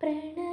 प्रणाम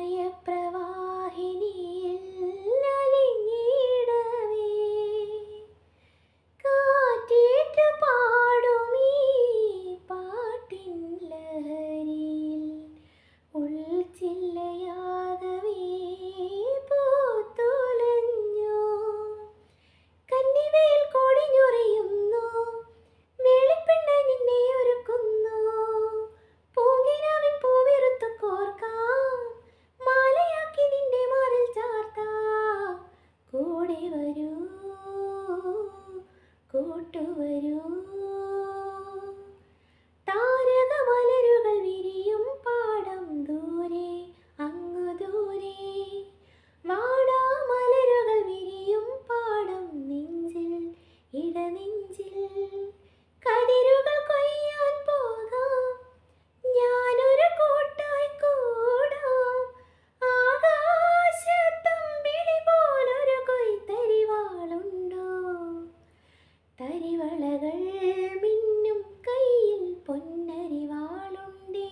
കണ്ണുകൾ മിന്നും കയ്യിൽ പൊന്നരിവാളുണ്ടേ.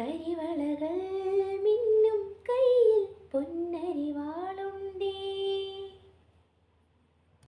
തരിവളകൾ